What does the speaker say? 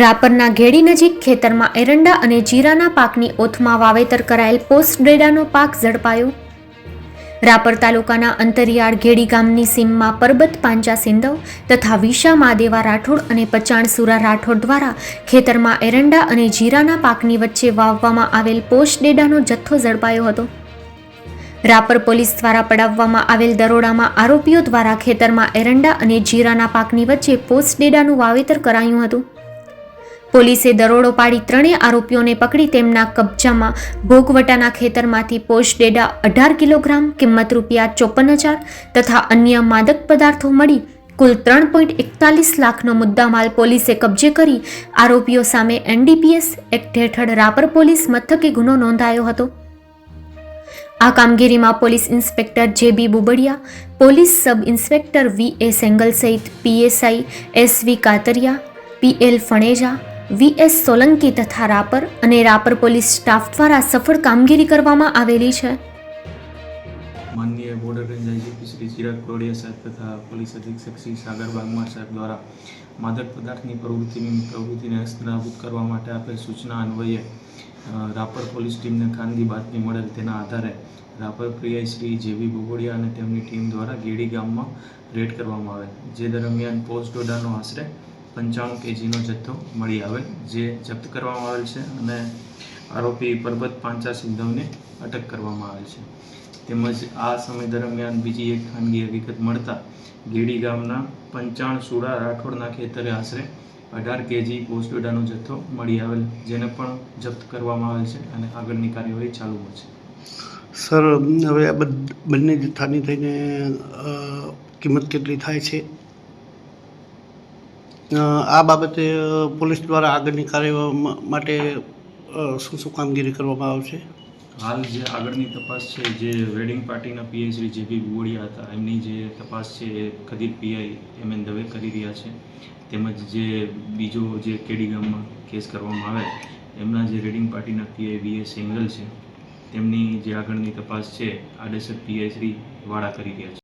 રાપરના ઘેડી નજીક ખેતરમાં એરંડા અને જીરાના પાકની ઓથમાં વાવેતર કરાયેલ પોસ્ટ ડેડાનો પાક ઝડપાયો. રાપર તાલુકાના અંતરિયાળ ઘેડી ગામની સીમમાં પરબત પાંચા સિંધવ તથા વિશા મહાદેવા રાઠોડ અને પચાણ સુરા રાઠોડ દ્વારા ખેતરમાં એરંડા અને જીરાના પાકની વચ્ચે વાવવામાં આવેલ પોસ્ટ ડેડાનો જથ્થો ઝડપાયો હતો. રાપર પોલીસ દ્વારા પડાવવામાં આવેલ દરોડામાં આરોપીઓ દ્વારા ખેતરમાં એરંડા અને જીરાના પાકની વચ્ચે પોસ્ટ ડેડાનું વાવેતર કરાયું હતું. પોલીસે દરોડો પાડી ત્રણેય આરોપીઓને પકડી તેમના કબજામાં ભોગવટાના ખેતરમાંથી પોષ ડેડા અઢાર કિલોગ્રામ, કિંમત રૂપિયા ચોપન હજાર તથા અન્ય માદક પદાર્થો મળી કુલ ત્રણ પોઈન્ટ એકતાલીસ લાખનો મુદ્દામાલ પોલીસે કબજે કરી આરોપીઓ સામે એનડીપીએસ એક્ટ હેઠળ રાપર પોલીસ મથકે ગુનો નોંધાયો હતો. આ કામગીરીમાં police inspector J B Bubadiya, police sub inspector V A Sengal સહિત PSI S V Kataria PL Phaneja VS Solanki તથા રાપર અને રાપર પોલીસ સ્ટાફ દ્વારા સફળ કામગીરી કરવામાં આવેલી છે. માનનીય border range IGP Shri Chirag Kodiya સાહેબ તથા પોલીસ અધિક્ષક શ્રી સાગર બાગમાર સાહેબ દ્વારા માદક પદાર્થની પ્રવૃત્તિની પ્રવૃત્તિને હસ્તનાબૂદ કરવા માટે આપેલ સૂચના અન્વયે રાપર પોલીસ ટીમને ખાનગી બાતમી મળેલ તેના આધારે રાપર પીઆઈ શ્રી જેવી બોગોડિયા અને તેમની ટીમ દ્વારા ગેડી ગામમાં રેડ કરવામાં આવે જે દરમિયાન પોસ્ટ ડોડાનો આશરે પંચાણું કેજીનો જથ્થો મળી આવેલ જે જપ્ત કરવામાં આવેલ છે અને આરોપી પરબત પાંચા સિંધવને અટક કરવામાં આવેલ છે. તેમજ આ સમય દરમિયાન બીજી એક ખાનગી હકીકત મળતા ગેડી ગામના પંચાણ સુડા રાઠોડના ખેતરે આશરે અઢાર કેજી પોસ્ટોડાનો જથ્થો મળી આવેલ, જેને પણ જપ્ત કરવામાં આવેલ છે અને આગળની કાર્યવાહી ચાલુમાં છે. સર, હવે આ બંને જથ્થાની થઈને કિંમત કેટલી થાય છે? આ બાબતે પોલીસ દ્વારા આગળની કાર્યવાહી માટે શું શું કામગીરી કરવામાં આવશે? હાલ જે આગળની તપાસ છે, જે વેડિંગ પાર્ટીના પીઆઈ શ્રી જેબી ગુવડિયા હતા, એમની જે તપાસ છે, એ Khadir PI M N Dave કરી રહ્યા છે. તેમજ જે બીજો જે કેડી ગામમાં કેસ કરવામાં આવે, એમના જે રેડિંગ પાર્ટીના પીઆઈ વી એસ એંગલ છે, તેમની જે આગળની તપાસ છે, આડેસર પીઆઈ શ્રી વાળા કરી રહ્યા છે.